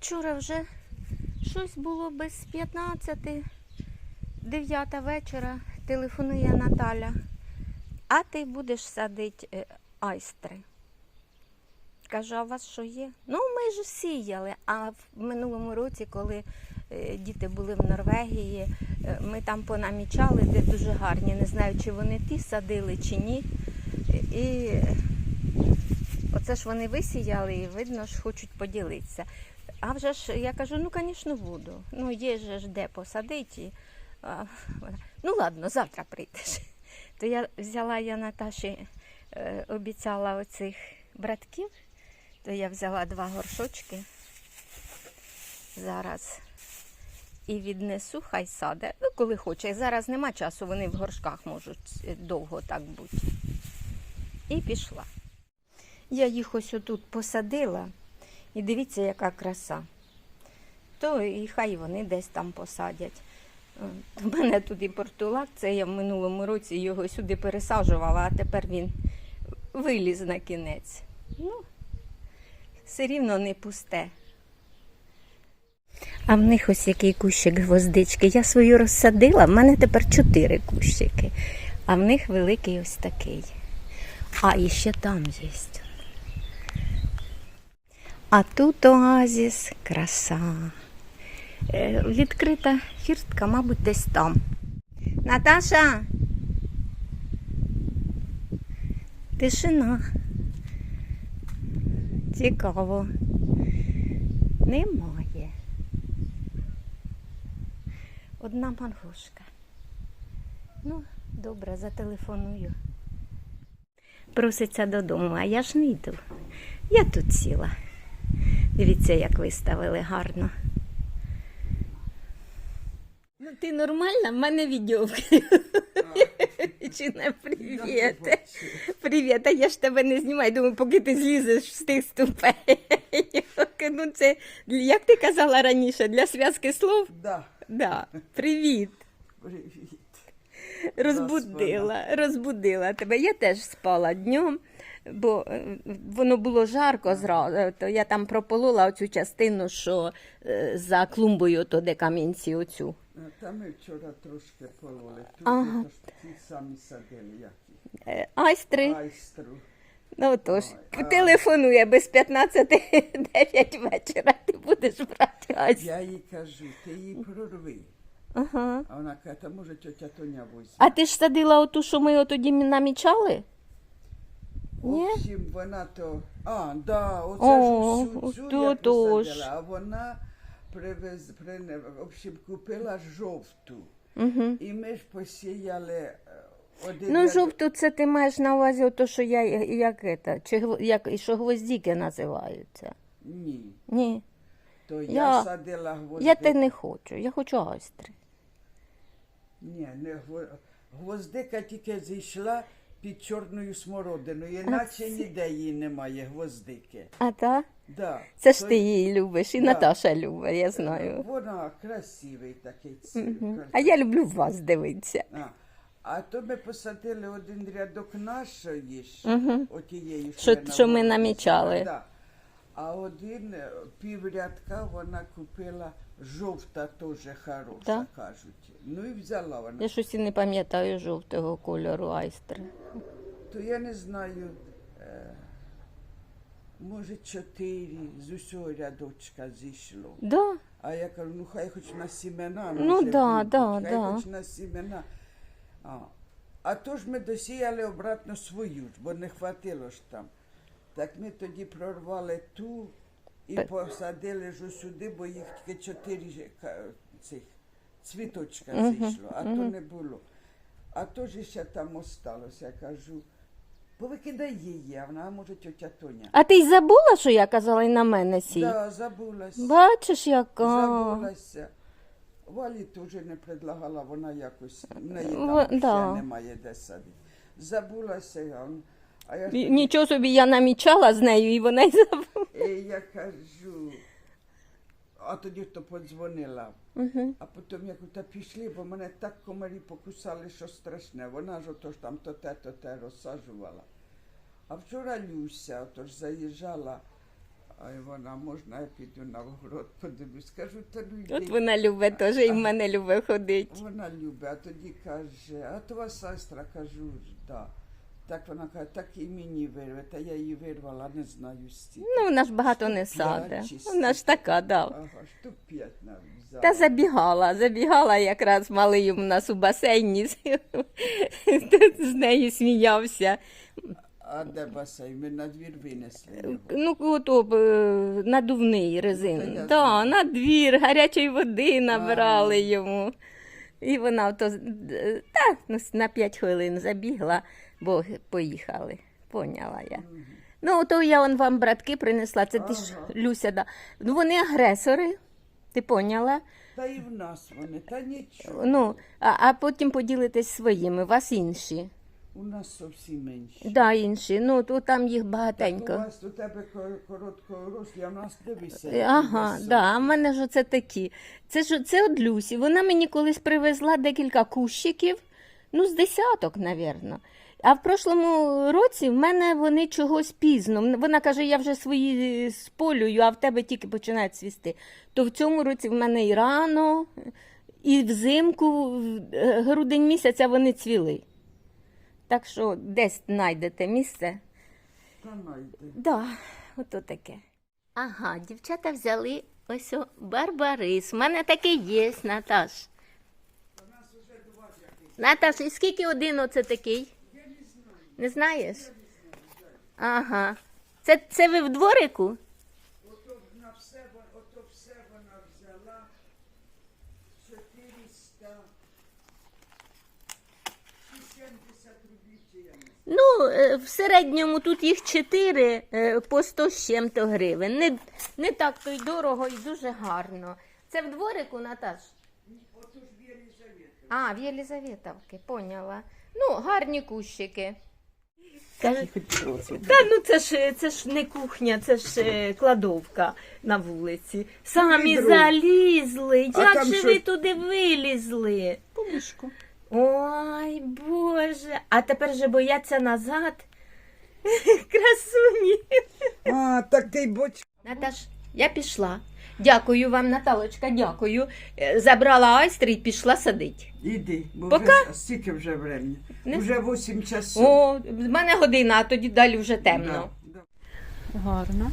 вчора вже щось було без 15, 9 вечора, телефонує Наталя. А ти будеш садити е, айстри. Кажу, а у вас що є? Ну, ми ж сіяли. А в минулому році, коли е, діти були в Норвегії, е, ми там понамічали, де дуже гарні. Не знаю, чи вони ті садили, чи ні. І оце ж вони висіяли, і видно, що хочуть поділитися. А вже ж я кажу, ну, звісно, буду. Ну, є ж де посадити. Ну ладно, завтра прийдеш. То я взяла я Наташі, е, обіцяла оцих братків, то я взяла два горшочки зараз і віднесу, хай саде. Ну, коли хоче. Зараз нема часу, вони в горшках можуть е, довго так бути. І пішла. Я їх ось отут посадила, і дивіться, яка краса. То і хай вони десь там посадять. У мене тут і портулак, це я в минулому році його сюди пересаджувала, а тепер він виліз на кінець. Ну, все рівно не пусте. А в них ось який кущик гвоздички. Я свою розсадила, в мене тепер чотири кущики, а в них великий ось такий. А і ще там є. А тут оазіс, краса. Е, Відкрита хіртка, мабуть, десь там. Наташа. Тишина. Цікаво. Немає. Одна маргушка. Ну, добре, зателефоную. Проситься додому, а я ж не йду. Я тут сіла. Дивіться, як виставили гарно. Ну, ти нормальна? В мене відео. Чи не привіт? Привіт, а я ж тебе не знімаю. Думаю, поки ти злізеш з тих ступенів. Ну, це, як ти казала раніше, для зв'язки слов? Да, Да. Привіт. привіт. Розбудила, розбудила тебе. Я теж спала днем, бо е, воно було жарко зразу. То я там прополола оцю частину, що е, за клумбою, то де камінці оцю. Та ми вчора трошки пололи. Тут Ага. ті самі садили, Е, Айстри. айстру. Ну тож, Ой, а- телефонує без 15 9 вечора. Ти будеш брати айстри. Я їй кажу, ти її прорви. Ага. А вона каже, та може тетя Тоня возьме. А ти ж садила оту, що ми тоді намічали? Ні? общем, вона то. А, да, оце О, ж усю цю то я тож. посадила, а вона привез, прине, в общем, купила жовту. Угу. І ми ж посіяли е, один Ну, ряд- жовту це ти маєш на увазі, ото, що я як это, чи гв- як, і що гвоздіки називаються. Ні. Ні, То я, Я- садила гвозди. я те не хочу, я хочу айстри. Ні, не гво- гвоздика тільки зійшла під чорною смородиною, іначе ніде її немає гвоздики. А та? Да. Це ж То ти її любиш, і Да. Наташа любить, я знаю. Вона красивий такий цвіт. А я люблю вас дивитися. А, а то ми посадили один рядок нашої ж, отієї, Що- що ми намічали. Да. А один е, піврядка вона купила жовта, теж хороша, Да? кажуть. Ну і взяла вона. Я щось і не пам'ятаю жовтого кольору айстри. То я не знаю, е, може чотири з усього рядочка зійшло. Да. А я кажу, ну хай хоч на сімена. Ну, да, да, хай да. хоч на сімена. А, а то ж ми досіяли обратно свою, бо не хватило ж там. Так ми тоді прорвали ту і посадили ж сюди, бо їх тільки чотири цих цвіточка зійшло, а то не було. А то ж ще там осталося, я кажу. Повикидай її, а вона, а може, тетя Тоня. А ти й забула, що я казала і на мене сій? Да, забулася. Бачиш, яка. Забулася. Валі теж не предлагала, вона якось в неї там В- ще да. немає де садити. Забулася я. А я, ж Нічого собі я намічала з нею, і вона й забула. я кажу, а тоді то подзвонила. А потім я кажу, та пішли, бо мене так комарі покусали, що страшне. Вона ж ото ж там то те, то те розсаджувала. А вчора Люся отож заїжджала, А й вона, можна я піду на огород, подивлюсь. Кажу, та ну йди. От вона любить теж, і в мене любить ходити. Вона любить, а тоді каже, а то вас сестра, кажу, да. Так вона каже, так і мені вирве, та я її вирвала, не знаю стільки. Ну, вона ж багато не саде. Вона ж така, да. Ага, штук п'ять навіть взяла. Та забігала, забігала якраз малий у нас у басейні. З нею сміявся. А де басейн? Ми на двір винесли його. Ну, ото б, е, надувний Та резин. я Так, на двір, гарячої води набирали Ага. йому. І вона то, та, ну, на 5 хвилин забігла, бо поїхали. Поняла я. Ну, то я он вам братки принесла, це ти ж Люся, да. Ну, вони агресори, ти поняла? Та і в нас вони, та нічого. Ну, а, а потім поділитесь своїми, вас інші. У нас зовсім менші. Да, інші. Ну, то там їх Так у багатенько. вас у тебе кор- короткого росту, а в нас дивися. Ага, да, а в мене ж оце такі. Це ж це от Люсі. Вона мені колись привезла декілька кущиків, ну, з десяток, навірно. А в прошлому році в мене вони чогось пізно. Вона каже, я вже свої е, сполюю, а в тебе тільки починають цвісти. То в цьому році в мене і рано, і взимку, в е, грудень місяця вони цвіли. Так що десь знайдете місце. Та найде. Да, ото таке. Ага, дівчата взяли ось о барбарис. У мене такий є, Наташ. Наташ, і скільки один оце такий? Я не знаю. Не знаєш? Ага. Це, це ви в дворику? Ото на все, вон- ото все вона взяла 400 70 рублів чи я не знаю. Ну, е, в середньому тут їх чотири е, по 100 з чим-то гривень. Не, не так то й дорого і дуже гарно. Це в дворику, Наташ? Ото ж в Єлизаветі. А, в Єлизаветовки, поняла. Ну, гарні кущики. Каже, та ну це ж це ж не кухня, це ж е, кладовка на вулиці. Самі залізли. Як же ви туди вилізли? Помішку. Ой, Боже. А тепер же бояться назад. Красуні. А, так ти й боч. Наташ, я пішла. Дякую вам, Наталочка, дякую. Е, Забрала айстри і пішла садити. Іди, бо Пока. вже стільки вже времени. Не- Вже 8 часов. О, в мене година, а тоді далі вже темно. Да, да. Гарна.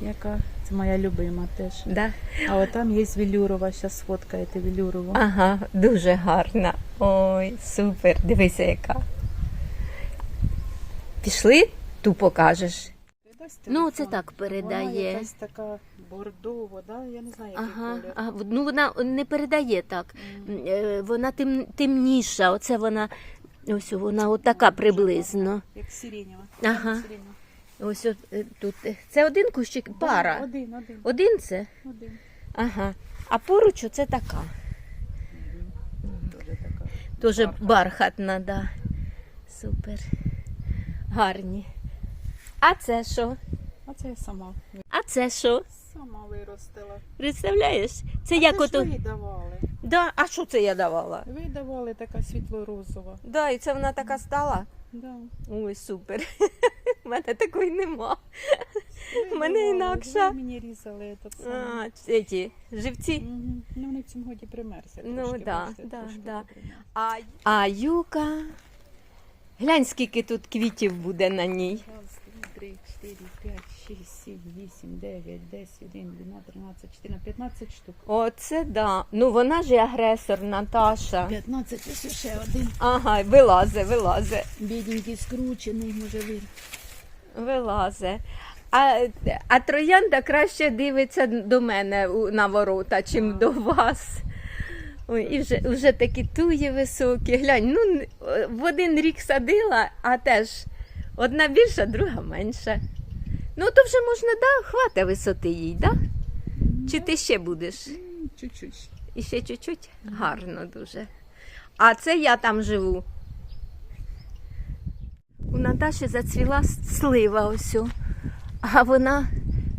Яка? Це моя любима теж. Да. А от там є велюрова, зараз сфоткаєте велюрову. Ага, дуже гарна. Ой, супер. Дивися, яка. Пішли, ту покажеш. Ну, це так передає. Вона якась така бордова, да? я не знаю, який Ага, колір. а, ну вона не передає так. Е, Вона тем, темніша. Оце вона, ось вона отака приблизно. Як сиренєва. Ага. Сиренєва. Ось от, е, тут. е, Це один кущик, пара. Один, один, Один це? один. Ага. А поруч оце така. Тоже Бархат. бархатна, да. Супер. Гарні. А це що? А це я сама. А це що? Сама виростила. Представляєш? Це А як це ото. ви давали. Да, а що це я давала? Ви давали така світло-розова. Да, і це вона така стала. Да. Ой, супер. У мене такої нема. У мене інакша. Мені різали этот самий. А, ці живці. Мгм. Ну, вони в цьому годі примерзли. Ну, трошки, да, бачите, да, трошки да. попримерзли. А, а юка. Глянь, скільки тут квітів буде на ній. Раз, два, три, чотири, п'ять, шість, сім, вісім, дев'ять, десять, один, дванадцять, тринадцять, чотирнадцять, п'ятнадцять штук. Оце да. Ну вона ж і агресор, Наташа. П'ятнадцять, ось ще один. Ага, вилазе, вилазе, Бідненький скручений, може ви. Вилазе. А, а троянда краще дивиться до мене на ворота, чим до вас. Ой, і вже, вже такі туї високі. Глянь, ну в один рік садила, а теж одна більша, друга менша. Ну, то вже можна, да, хвата висоти їй, да? Чи ти ще будеш? М, Чуть-чуть. І ще чуть-чуть? Гарно дуже. А це я там живу. У Наташі зацвіла слива ось. А вона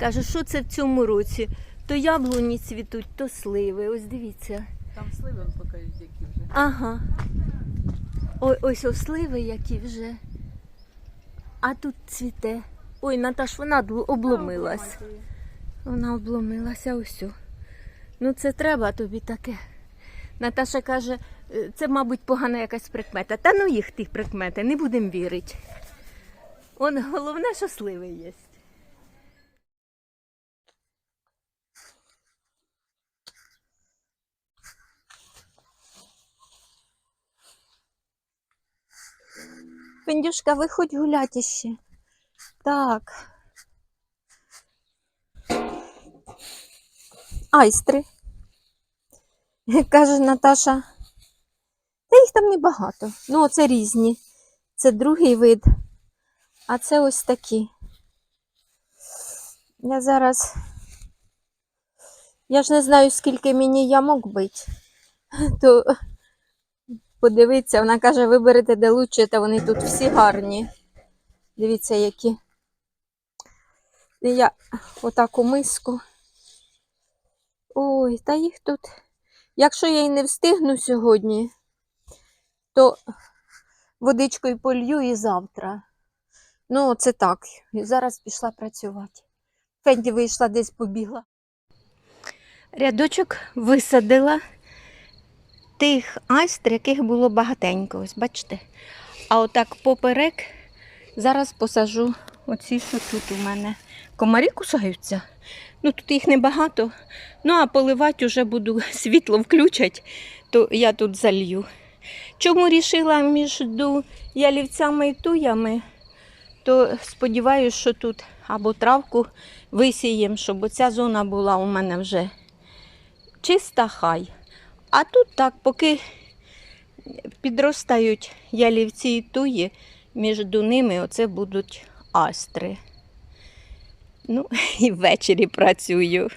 каже, що це в цьому році? То яблуні цвітуть, то сливи. Ось дивіться. Там сливи он покажуть, які вже. Ага. Ой, ось о сливи, які вже. А тут цвіте. Ой, Наташ, вона обломилась. Вона обломилася усю. Ну, це треба тобі таке. Наташа каже, «Е, це, мабуть, погана якась прикмета. Та ну їх тих прикмети, не будемо вірити. Он головне, що сливи є. Пендюшка, виходь гуляти ще. Так. Айстри. Каже Наташа. Та їх там небагато. Ну, це різні. Це другий вид. А це ось такі. Я зараз. Я ж не знаю, скільки мені ямок бити. То подивіться, вона каже, виберете де лучше, та вони тут всі гарні. Дивіться, які. Я отаку миску. Ой, та їх тут. Якщо я й не встигну сьогодні, то водичкою полью і завтра. Ну, це так. І зараз пішла працювати. Фенді вийшла десь побігла. Рядочок висадила тих айстр, яких було багатенько, ось бачите. А отак поперек зараз посажу оці, що тут у мене. Комарі кусаються. Ну тут їх небагато. Ну а поливати вже буду світло включать, то я тут залью. Чому рішила між ялівцями і туями, то сподіваюся, що тут або травку висіємо, щоб оця зона була у мене вже чиста хай. А тут так, поки підростають ялівці і туї, між ними оце будуть астри. Ну, і ввечері працюю.